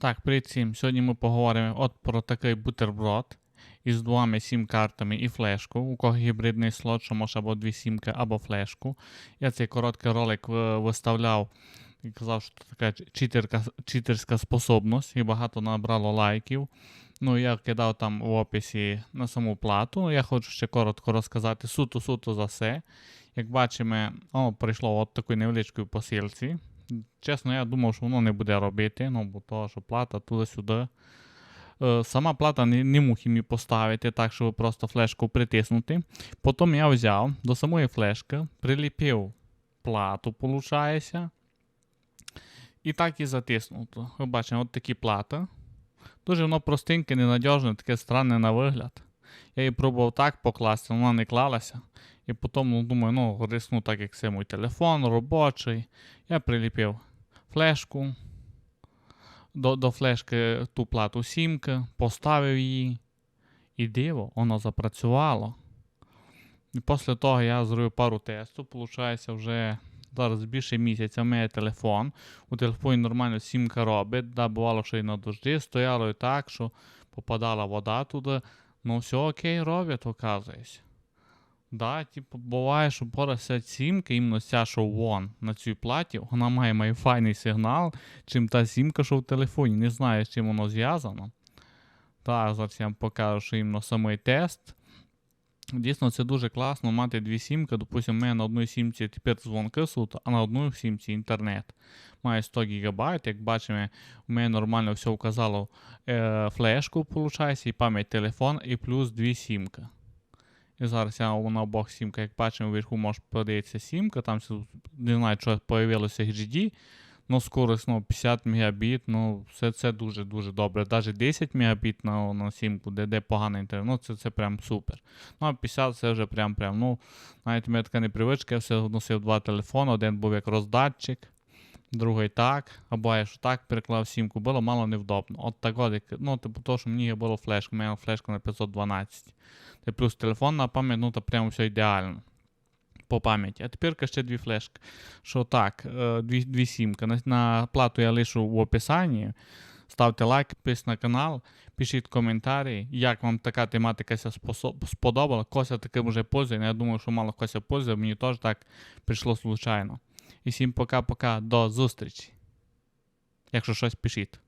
Так, привіт всім. Сьогодні ми поговоримо от про такий бутерброд із двома сім-картами і флешку. У кого гібридний слот, що може або дві сімки, або флешку. Я цей короткий ролик виставляв і казав, що це така читерка, читерська способність, і багато набрало лайків. Ну, я кидав там в описі на саму плату. Я хочу ще коротко розказати суто-суто за все. Як бачимо, о, прийшло от такої невеличкої посилці. Чесно, я думав, що воно не буде робити, ну, бо того, що плата туди-сюди. Е, Сама плата не, не мух їм поставити, так, щоб просто флешку притиснути. Потім я взяв до самої флешки, приліпив плату, виходить. І так і затиснуто. Ви бачите, от такі плати. Дуже воно простеньке, ненадіжне, таке странне на вигляд. Я її пробував так покласти, вона не клалася. І потім ну, думаю, ну, рисну так, як це мій телефон, робочий. Я приліпив флешку. До до флешки ту плату сімки, поставив її. І диво, воно запрацювало. І після того я зробив пару тестів. Получається, вже зараз більше місяця в мене телефон. У телефоні нормально сімка робить. Да, бувало, що і на дожді стояло і так, що попадала вода туди. Ну, все окей, робить, оказується. Да, типу, буває, що порася сімка, іменно ця, що вон на цій платі, вона має файний сигнал, чим та сімка, що в телефоні. Не знаю, з чим воно зв'язано. Так, зараз я вам покажу, що іменно самий тест. Дійсно, це дуже класно мати дві сімки. Допустимо, у мене на одній сімці тепер дзвонки суто, а на одній сімці інтернет. Має 100 ГБ. Як бачимо, у мене нормально все вказало е, флешку, виходить, і пам'ять телефон, і плюс дві сімки. І зараз я на обох сімках, як бачимо, вверху може подивитися сімка, там не знаю, що появилося HD, ну скорость ну, 50 Мбіт, ну все це дуже-дуже добре. Навіть 10 Мбіт на, на сімку, де, де поганий інтернет, ну це це прям супер. Ну а 50 це вже прям прям, ну, навіть у мене така непривичка, я все носив два телефони, один був як роздатчик. Другий так, або я ж так переклав сімку, було мало невдобно. От так от, ну, типу, то, що мені було флешка, у мене флешка на 512. Та плюс телефон на пам'ять, ну то прямо все ідеально. По пам'яті. А тепер ще дві флешки. Що так, дві дві сімки. На, на плату я лишу в описанні. Ставте лайк, підписуйтесь на канал, пишіть коментарі, як вам така тематика сподобала. Кося таким вже пользує. Я думаю, що мало Кося пользує, мені теж так прийшло случайно. І всім пока-пока, до зустрічі. Якщо щось пишіть.